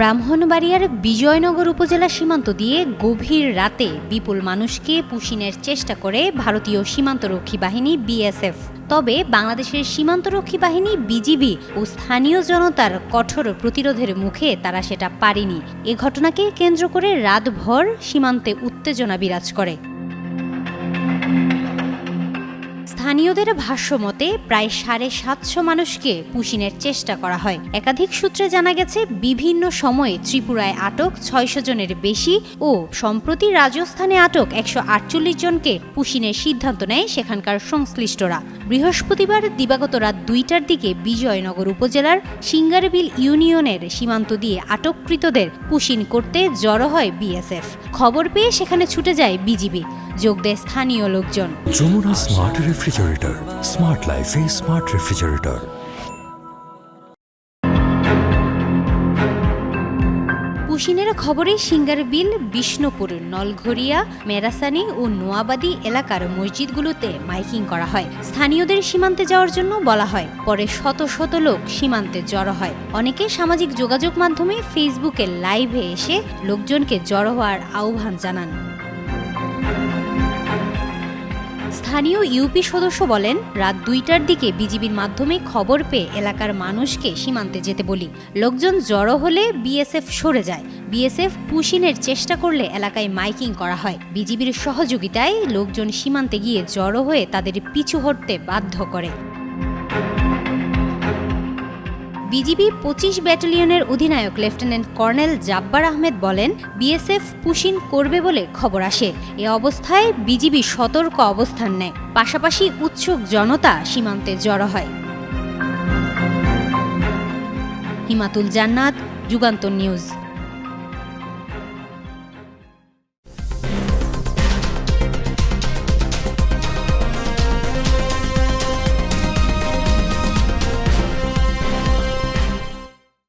ব্রাহ্মণবাড়িয়ার বিজয়নগর উপজেলা সীমান্ত দিয়ে গভীর রাতে বিপুল মানুষকে পুষিনের চেষ্টা করে ভারতীয় সীমান্তরক্ষী বাহিনী বিএসএফ। তবে বাংলাদেশের সীমান্তরক্ষী বাহিনী, বিজিবি ও স্থানীয় জনতার কঠোর প্রতিরোধের মুখে তারা সেটা পারেনি। এ ঘটনাকে কেন্দ্র করে রাতভর সীমান্তে উত্তেজনা বিরাজ করে। স্থানীয়দের ভাষ্য মতে, প্রায় সাড়ে সাতশো মানুষকে পুশিনের চেষ্টা করা হয়। একাধিক সূত্রে জানা গেছে, বিভিন্ন সময়ে ত্রিপুরায় আটক ছয়শো জনের বেশি ও সম্প্রতি রাজস্থানে আটক একশো আটচল্লিশ জনকে পুশিনের সিদ্ধান্ত নেয় সেখানকার সংশ্লিষ্টরা। বৃহস্পতিবার দিবাগত রাত দুইটার দিকে বিজয়নগর উপজেলার সিঙ্গারবিল ইউনিয়নের সীমান্ত দিয়ে আটককৃতদের পুশিন করতে জড়ো হয় বিএসএফ। খবর পেয়ে সেখানে ছুটে যায় বিজিবি। যোগ দেয় স্থানীয় লোকজন। যমুনা স্মার্ট রেফ্রিজারেটর স্মার্ট লাইফে স্মার্ট রেফ্রিজারেটর পুশিনের খবরে সিঙ্গারবিল বিষ্ণুপুর নলঘরিয়া মেরাসানি ও নোয়াবাদী এলাকার মসজিদগুলোতে মাইকিং করা হয়। স্থানীয়দের সীমান্তে যাওয়ার জন্য বলা হয়। পরে শত শত লোক সীমান্তে জড়ো হয়। অনেকে সামাজিক যোগাযোগ মাধ্যমে ফেসবুকে লাইভে এসে লোকজনকে জড়ো হওয়ার আহ্বান জানান। স্থানীয় ইউপি সদস্য বলেন, রাত দুইটার দিকে বিজিবির মাধ্যমে খবর পেয়ে এলাকার মানুষকে সীমান্তে যেতে বলি। লোকজন জড়ো হলে বিএসএফ সরে যায়। বিএসএফ পুশিনের চেষ্টা করলে এলাকায় মাইকিং করা হয়। বিজিবির সহযোগিতায় লোকজন সীমান্তে গিয়ে জড়ো হয়ে তাদের পিছু হটতে বাধ্য করে। বিজিবি পঁচিশ ব্যাটালিয়নের অধিনায়ক লেফটেন্যান্ট কর্নেল জাব্বার আহমেদ বলেন, বিএসএফ পুশিন করবে বলে খবর আসে। এ অবস্থায় বিজিবি সতর্ক অবস্থান নেয়। পাশাপাশি উৎসুক জনতা সীমান্তে জড়ো হয়। হিমাতুল জান্নাত, যুগান্তর নিউজ।